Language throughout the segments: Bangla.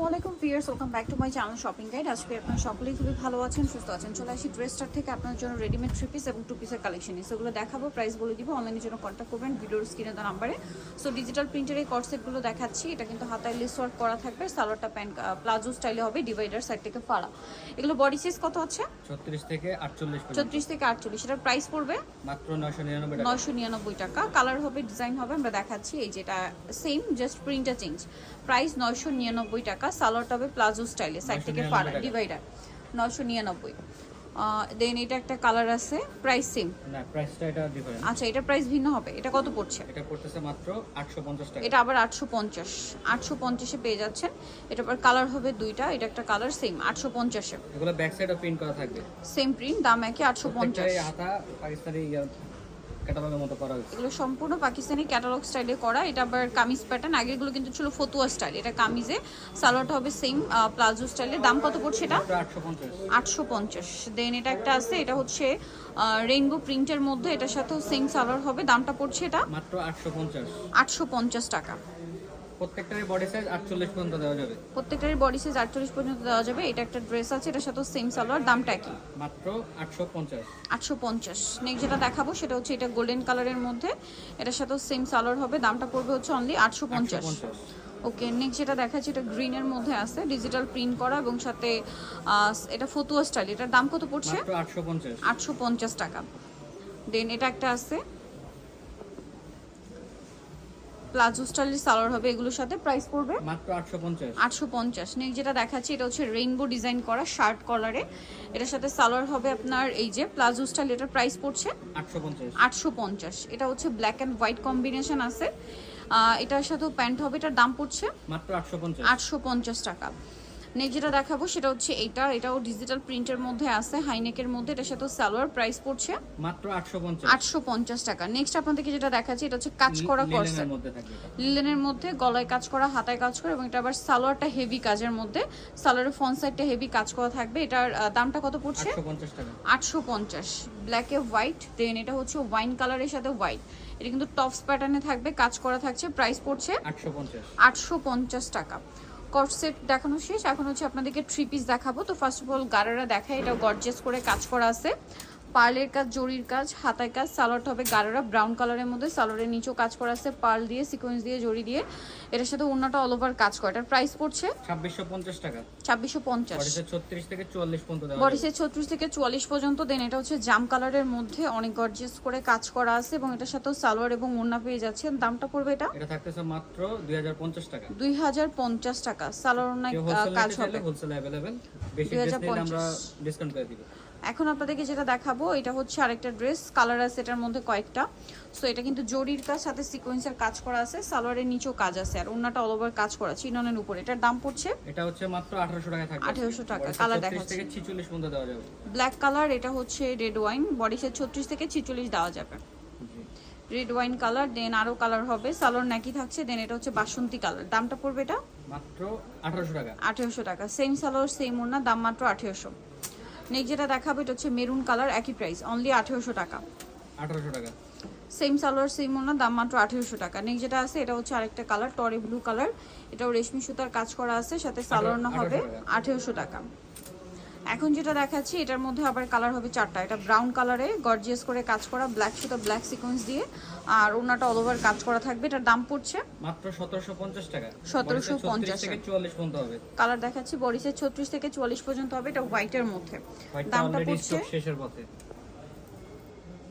আসসালামু আলাইকুম viewers welcome back to my channel shopping guide. আজকে আপনারা সকলেই খুবই ভালো আছেন সুস্থ আছেন। চলে আসি ড্রেস স্টার থেকে আপনার জন্য রেডিমেড থ্রি পিস এবং টু পিসের কালেকশন সেগুলো দেখাবো প্রাইস বলে দিব অনলাইনের জন্য কন্ট্যাক্ট করবেন ভিডিওর স্ক্রিনে দেওয়া নাম্বারে সো ডিজিটাল প্রিন্টের এই কটসেটগুলো দেখাচ্ছি এটা কিন্তু হাতায় লেস ওয়ার্ক করা থাকবে সালোয়ারটা প্যান্ট প্লাজো স্টাইলে হবে ডিভাইডার সাইড থেকে ফাড়া। এগুলো বডি সাইজ কত আছে ছত্রিশ থেকে আটচল্লিশ পর্যন্ত। চৌত্রিশ থেকে আটচল্লিশ এটার প্রাইস পড়বে? মাত্র নয়শো নিরানব্বই টাকা। নয়শো নিরানব্বই টাকা। কালার হবে ডিজাইন হবে আমরা দেখাচ্ছি এই যেটা সেম জাস্ট প্রিন্টটা চেঞ্জ প্রাইস নয়শো নিরানব্বই টাকা সালোয়ারটা হবে প্লাজো স্টাইলে সাইড থেকে 999 ফাড়া ডিভাইডার নশো নিরানব্বই। দেন এটা একটা কালার আছে প্রাইস সেম। না প্রাইসটা এটা ডিফারেন্ট আচ্ছা এটা প্রাইস ভিন্ন হবে এটা কত পড়ছে? এটা করতেছে মাত্র আটশো পঞ্চাশ টাকা। এটা আবার আটশো পঞ্চাশ আটশো পঞ্চাশে পেয়ে যাচ্ছেন। এটা আবার কালার হবে দুইটা এটা একটা কালার সেম আটশো পঞ্চাশে। এগুলো ব্যাক সাইডও প্রিন্ট করা থাকবে। সেম প্রিন্ট দাম একই আটশো পঞ্চাশ। প্রত্যেকটাই হাতা পাকিস্তানি ক্যাটালগের মতো করা হয়েছে। এগুলো সম্পূর্ণ পাকিস্তানি ক্যাটালগ স্টাইলে করা। এটা আবার কামিজ প্যাটার্ন আগেরগুলো কিন্তু ছিল ফতুয়া স্টাইল এটা কামিজে। সালোয়ারটা হবে সেম প্লাজো স্টাইলের দাম কত পড়ছে এটা? মাত্র আটশো পঞ্চাশ। আটশো পঞ্চাশ। দেন এটা একটা আছে। এটা হচ্ছে রেইনবো প্রিন্টের মধ্যে। এটার সাথেও সেম সালোয়ার হবে। দামটা পড়ছে এটা? মাত্র আটশো পঞ্চাশ। আটশো পঞ্চাশ টাকা। প্রত্যেকটারই বডি সাইজ আটচল্লিশ পর্যন্ত দেওয়া যাবে। প্রত্যেকটারই বডি সাইজ আটচল্লিশ পর্যন্ত দেওয়া যাবে। এটা একটা ড্রেস আছে এটার সাথেও সেম সালোয়ার দামটা কি মাত্র আটশো পঞ্চাশ। আটশো পঞ্চাশ। নেক্সট যেটা দেখাবো সেটা হচ্ছে এটা গোল্ডেন কালারের মধ্যে। এটার সাথেও সেম সালোয়ার হবে দামটা পড়বে হচ্ছে অনলি আটশো পঞ্চাশ। পঞ্চাশ। ওকে নেক্সট যেটা দেখাচ্ছি এটা গ্রিনের মধ্যে আছে ডিজিটাল প্রিন্ট করা এবং সাথে এটা ফতুয়া স্টাইল এটার দাম কত পড়ছে? আটশো পঞ্চাশ। টাকা। দেন এটা একটা আছে প্লাজো স্টাইলের সালোয়ার হবে এগুলোর সাথে প্রাইস পড়বে মাত্র আটশো পঞ্চাশ। আটশো পঞ্চাশ। নেক্সট যেটা দেখাচ্ছি এটা হচ্ছে রেইনবো ডিজাইন করা শার্ট কলারে এটার সাথে সালোয়ার হবে আপনার এই যে প্লাজো স্টাইল এটার প্রাইস পড়ছে আটশো পঞ্চাশ। আটশো পঞ্চাশ। এটা হচ্ছে ব্ল্যাক অ্যান্ড হোয়াইট কম্বিনেশন আছে। এটার সাথেও প্যান্ট হবে এটার দাম পড়ছে মাত্র আটশো পঞ্চাশ। আটশো পঞ্চাশ টাকা। নেক্সট যেটা দেখাবো সেটা হচ্ছে এইটা এটাও ডিজিটাল প্রিন্টের মধ্যে আছে হাইনেকের মধ্যে এটার সাথে সালোয়ার প্রাইস পড়ছে মাত্র আটশো পঞ্চাশ। আটশো পঞ্চাশ টাকা। নেক্সট আপনাদেরকে যেটা দেখাচ্ছি এটা হচ্ছে কাজ করা এটা। লিলেনের মধ্যে গলায় কাজ করা হাতায় কাজ করা এবং এটা আবার সালোয়ারটা হেভি কাজের মধ্যে। সালোয়ারের ফন সাইডটা হেভি কাজ করা থাকবে। এটার দামটা কত পড়ছে? আটশো পঞ্চাশ টাকা। আটশো পঞ্চাশ। ব্ল্যাকে হোয়াইট দেন এটা হচ্ছে ওয়াইন কালারের সাথে হোয়াইট এটা কিন্তু টপস প্যাটার্নে থাকবে কাজ করা থাকছে প্রাইস পড়ছে আটশো পঞ্চাশ। আটশো পঞ্চাশ টাকা। কট সেট দেখানো শেষ। এখন হচ্ছে আপনাদেরকে থ্রি পিস দেখাবো। তো ফার্স্ট অফ অল গারারা দেখায়। এটা গর্জেস করে কাজ করা আছে। পার্লের কাজ জরির কাজ হাতায় কাজ সালোয়ারটা হবে গারারা ব্রাউন কালারের মধ্যে সালোয়ারের নিচেও কাজ করা আছে পার্ল দিয়ে সিকোয়েন্স দিয়ে জড়ি দিয়ে। এটার সাথে অন্যটা অল ওভার কাজ করে। এটার প্রাইস পড়ছে ছাব্বিশশো পঞ্চাশ টাকা। ছাব্বিশশো পঞ্চাশ। ছত্রিশ থেকে চুয়াল্লিশ পর্যন্ত দেওয়া ছত্রিশ থেকে চুয়াল্লিশ পর্যন্ত দেন এটা হচ্ছে জাম কালারের মধ্যে অনেক গর্জিয়াস করে কাজ করা আছে এবং এটার সাথেও সালোয়ার এবং ওড়না পেয়ে যাচ্ছে। দামটা পড়বে এটা? এটা থাকতেছে মাত্র দুই হাজার পঞ্চাশ টাকা। দুই হাজার পঞ্চাশ টাকা। সালোয়ার হোলসেল কাজ হবে। হোলসেল অ্যাভেলেবেল বেশি 2050 ড্রেস নিলে আমরা ডিসকাউন্ট করে দিব। এখন আপনাদেরকে যেটা দেখাবো এটা হচ্ছে আরেকটা ড্রেস। কালার আছে এটার মধ্যে কয়েকটা। সো এটা কিন্তু জরির কাজ সাথে সিকোয়েন্সের কাজ করা আছে সালোয়ারের নিচেও কাজ আছে আর ওড়নাটা অল ওভার কাজ করা চিননের উপর। এটার দাম পড়ছে এটা হচ্ছে মাত্র 1800 টাকা থাকবে। 1800 টাকা, কালার 36 দেখাচ্ছি। থেকে 46 পর্যন্ত দেওয়া যাবে। ব্ল্যাক কালার এটা হচ্ছে রেড ওয়াইন বডি সেট ছত্রিশ থেকে ছিচল্লিশ দেওয়া যাবে। রেড ওয়াইন কালার দেন আরও কালার হবে সালোয়ার নাকি থাকছে দেন এটা হচ্ছে বাসন্তী কালার দামটা পড়বে এটা? মাত্র 1800 টাকা। আঠেরোশো টাকা। সেম সালোয়ার সেম ওড়না দাম মাত্র আঠেরোশো। নেক্সট যেটা দেখাবো এটা হচ্ছে মেরুন কালার একই প্রাইস অনলি আঠেরোশো টাকা। 1800 টাকা। সেম সালোয়ার সেম ওনার দাম মাত্র আঠেরোশো টাকা। নেক্সট যেটা আছে এটা হচ্ছে আরেকটা কালার টরে ব্লু কালার এটাও রেশমি সুতার কাজ করা আছে সাথে সালোয়ার না হবে আঠেরোশো টাকা। এখন যেটা দেখাচ্ছি এটার মধ্যে আবার কালার হবে চারটা। এটা ব্রাউন কালারে গর্জিয়াস করে কাজ করা ব্ল্যাক সুতা ব্ল্যাক সিকোয়েন্স দিয়ে। আর ওনাটা অল ওভার কাজ করা থাকবে। এটার দাম পড়ছে মাত্র 1750 টাকা। 1750 থেকে 44 পর্যন্ত হবে। কালার দেখাচ্ছি বডিসের ছত্রিশ থেকে চুয়াল্লিশ পর্যন্ত হবে। এটা হোয়াইটের মধ্যে। দামটা পড়ছে শেষের পথে।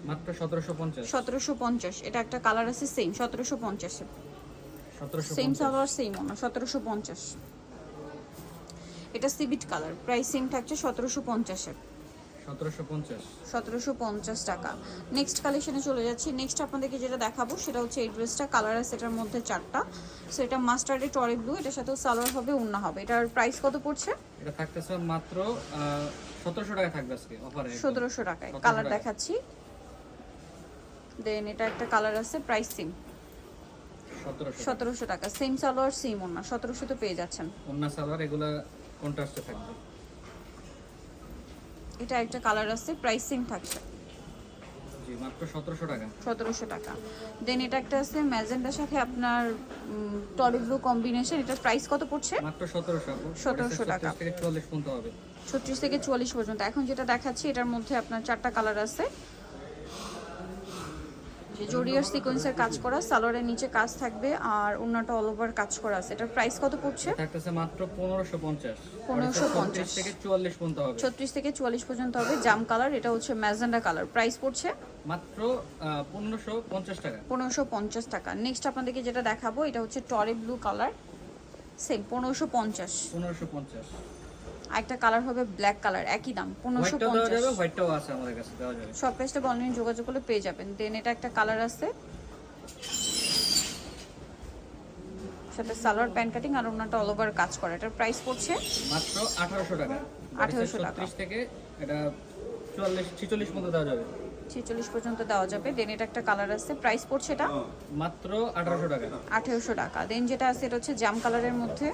মাত্র 1750 সতেরোশো পঞ্চাশ। এটা একটা কালার আছে সেম সতেরোশো পঞ্চাশে। সেম 1750 সালোয়ার সেম ওনা সতেরোশো পঞ্চাশ। এটা সিবিট কালার। প্রাইস সেম থাকছে সতেরোশো পঞ্চাশের। 1750 সতেরোশো পঞ্চাশ টাকা। নেক্সট কালেকশনে চলে যাচ্ছি। নেক্সট আপনাদেরকে যেটা দেখাবো সেটা হচ্ছে এই ড্রেসটা কালার আছে এটার মধ্যে চারটা। সো এটা মাস্টার্ডে টরে ব্লু এটার সাথেও সালোয়ার হবে হবে। এটার প্রাইস কত পড়ছে? এটা থাকতেছে মাত্র 1700 টাকা থাকবে আজকে অফারে সতেরোশো টাকায়। কালার দেখাচ্ছি। দেন এটা একটা কালার আছে প্রাইস সেম 1700 সতেরোশো টাকা। সেম সালোয়ার সেম তো পেয়ে যাচ্ছেন। সালোয়ার এগুলা কন্ট্রাস্টে থাকবে। এটা একটা কালার আছে প্রাইস সেম থাকছে। জি মাত্র সতেরোশো টাকা। সতেরোশো টাকা। দেন এটা একটা আছে ম্যাজেন্ডার সাথে আপনার টরি ব্লু কম্বিনেশন এটা প্রাইস কত পড়ছে? মাত্র সতেরোশো 1700 টাকা। থেকে চুয়াল্লিশ পর্যন্ত হবে। ছত্রিশ থেকে চুয়াল্লিশ পর্যন্ত। এখন যেটা দেখাচ্ছি এটার মধ্যে আপনার চারটা কালার আছে। যে জরিয়ার সিকোয়েন্সের কাজ করা সালোয়ারের নিচে কাজ থাকবে আর ওন্নাটা অল ওভার কাজ করা আছে। এটার প্রাইস কত পড়ছে? থাকতেছে মাত্র 1550 1550 থেকে 44 পর্যন্ত হবে। 36 থেকে 44 পর্যন্ত হবে। জাম কালার এটা হচ্ছে ম্যাজেন্ডা কালার। প্রাইস পড়ছে? মাত্র 1550 টাকা। 1550 টাকা। নেক্সট আপনাদেরকে যেটা দেখাবো এটা হচ্ছে টরে ব্লু কালার। সেম 1550 1550 একটা কালার হবে ব্ল্যাক কালার একই দাম পনেরোশো সব পেজটা অনলাইনে যোগাযোগ করলে পেয়ে যাবেন। দেন এটা একটা কালার আছে। সাথে সালোয়ার প্যান্ট কাটিং আর ওনাটা অল ওভার কাজ করা। এটার প্রাইস পড়ছে মাত্র 1800 টাকা। 1800 টাকা। থেকে এটা 44 46 পর্যন্ত দেওয়া যাবে। 46 পর্যন্ত দেওয়া যাবে। দেন এটা একটা কালার আছে। প্রাইস পড়ছে এটা? মাত্র 1800 টাকা। 1800 টাকা। দেন যেটা আছে এটা হচ্ছে জাম কালারের মধ্যে।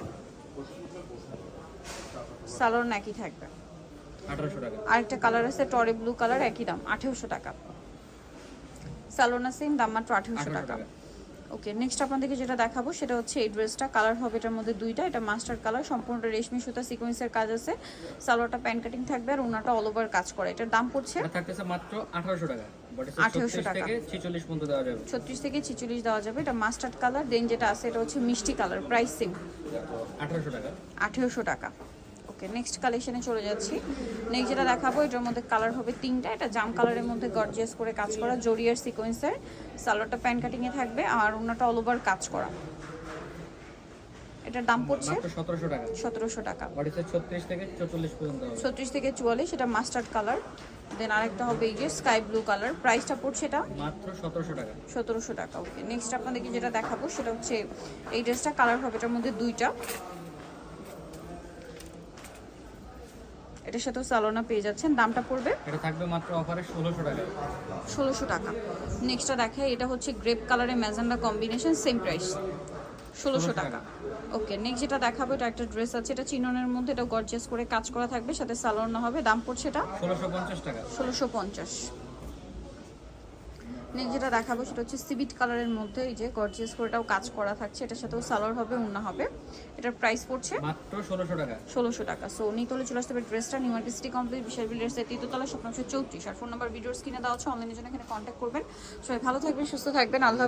সালোয়ার নাকি থাকবে। আরেকটা কালার আছে টরে ব্লু কালার একই দাম আঠেরোশো টাকা। সালোনা সেম দাম মাত্র আঠেরোশো টাকা। টাকা। ওকে নেক্সট আপনাদেরকে যেটা দেখাবো সেটা হচ্ছে এই ড্রেসটা কালার হবে এটার মধ্যে দুইটা এটা মাস্টার কালার সম্পূর্ণটা রেশমি সুতা সিকোয়েন্সের কাজ আছে। সালোয়ারটা প্যান্ট কাটিং থাকবে আর ওনাটা অল ওভার কাজ করে। এটার দাম পড়ছে থাকতেছে মাত্র আঠারোশো টাকা। 1800 টাকা। থেকে ছিচল্লিশ পর্যন্ত দেওয়া যাবে। ছত্রিশ থেকে ছিচল্লিশ দেওয়া যাবে। এটা মাস্টার্ড কালার দেন যেটা আছে এটা হচ্ছে মিষ্টি কালার প্রাইস সেম আঠারোশো টাকা। আঠেরোশো ওকে নেক্সট কালেকশনে চলে যাচ্ছি। নেক্সট যেটা দেখাবো এটার মধ্যে কালার হবে তিনটা। এটা জাম কালারের মধ্যে গর্জিয়াস করে কাজ করা জরিয়ার সিকোয়েন্সের সালোয়ারটা প্যান্ট কাটিংয়ে থাকবে আর ওনাটা অল ওভার কাজ করা। এটার দাম পড়ছে মাত্র সতেরোশো টাকা। সতেরোশো টাকা। বাট ছত্রিশ থেকে চৌচল্লিশ পর্যন্ত হবে। ছত্রিশ থেকে চুয়াল্লিশ এটা মাস্টার্ড কালার দেন আরেকটা হবে এই যে স্কাই ব্লু কালার প্রাইসটা পড়ছে এটা? মাত্র সতেরোশো টাকা। সতেরোশো টাকা ওকে নেক্সট আপনাদেরকে যেটা দেখাবো সেটা হচ্ছে এই ড্রেসটা কালার হবে এটার মধ্যে দুইটা। এটার সাথেও সালোনা পেয়ে যাচ্ছেন। দামটা পড়বে? এটা থাকবে মাত্র অফারে ষোলোশো টাকা। ষোলোশো টাকা। নেক্সটটা দেখায় এটা হচ্ছে গ্রেপ কালারের ম্যাজেন্ডা কম্বিনেশন সেম প্রাইস ষোলোশো টাকা। ওকে নেক্সট যেটা দেখাবো এটা একটা ড্রেস আছে। এটা চিননের মধ্যে এটা গর্জিয়াস করে কাজ করা থাকবে সাথে সালোনা হবে। দাম পড়ছে এটা? ষোলোশো পঞ্চাশ টাকা। ষোলোশো পঞ্চাশ। নেক্সট যেটা দেখাবো সেটা হচ্ছে সিভিট কালারের মধ্যে এই যে গর্জিয়াস করেটাও কাজ করা থাকছে। এটার সাথেও সালোয়ার হবে উন্না হবে। এটার প্রাইস পড়ছে? মাত্র ষোলোশো টাকা। ষোলোশো টাকা। সো নিতলে চলে আসতে হবে ড্রেসটা নিউ মার্কেট সিটি কমপ্লিট বিশাল বিল্ডার্সের তৃতীয়তলা স্বপ্ন চৌত্রিশ। আর ফোন নাম্বার ভিডিওস কিনে দেওয়া হচ্ছে অনলাইনের জন্য এখানে কন্ট্যাক্ট করবেন। সবাই ভালো থাকবেন সুস্থ থাকবেন। আল্লাহ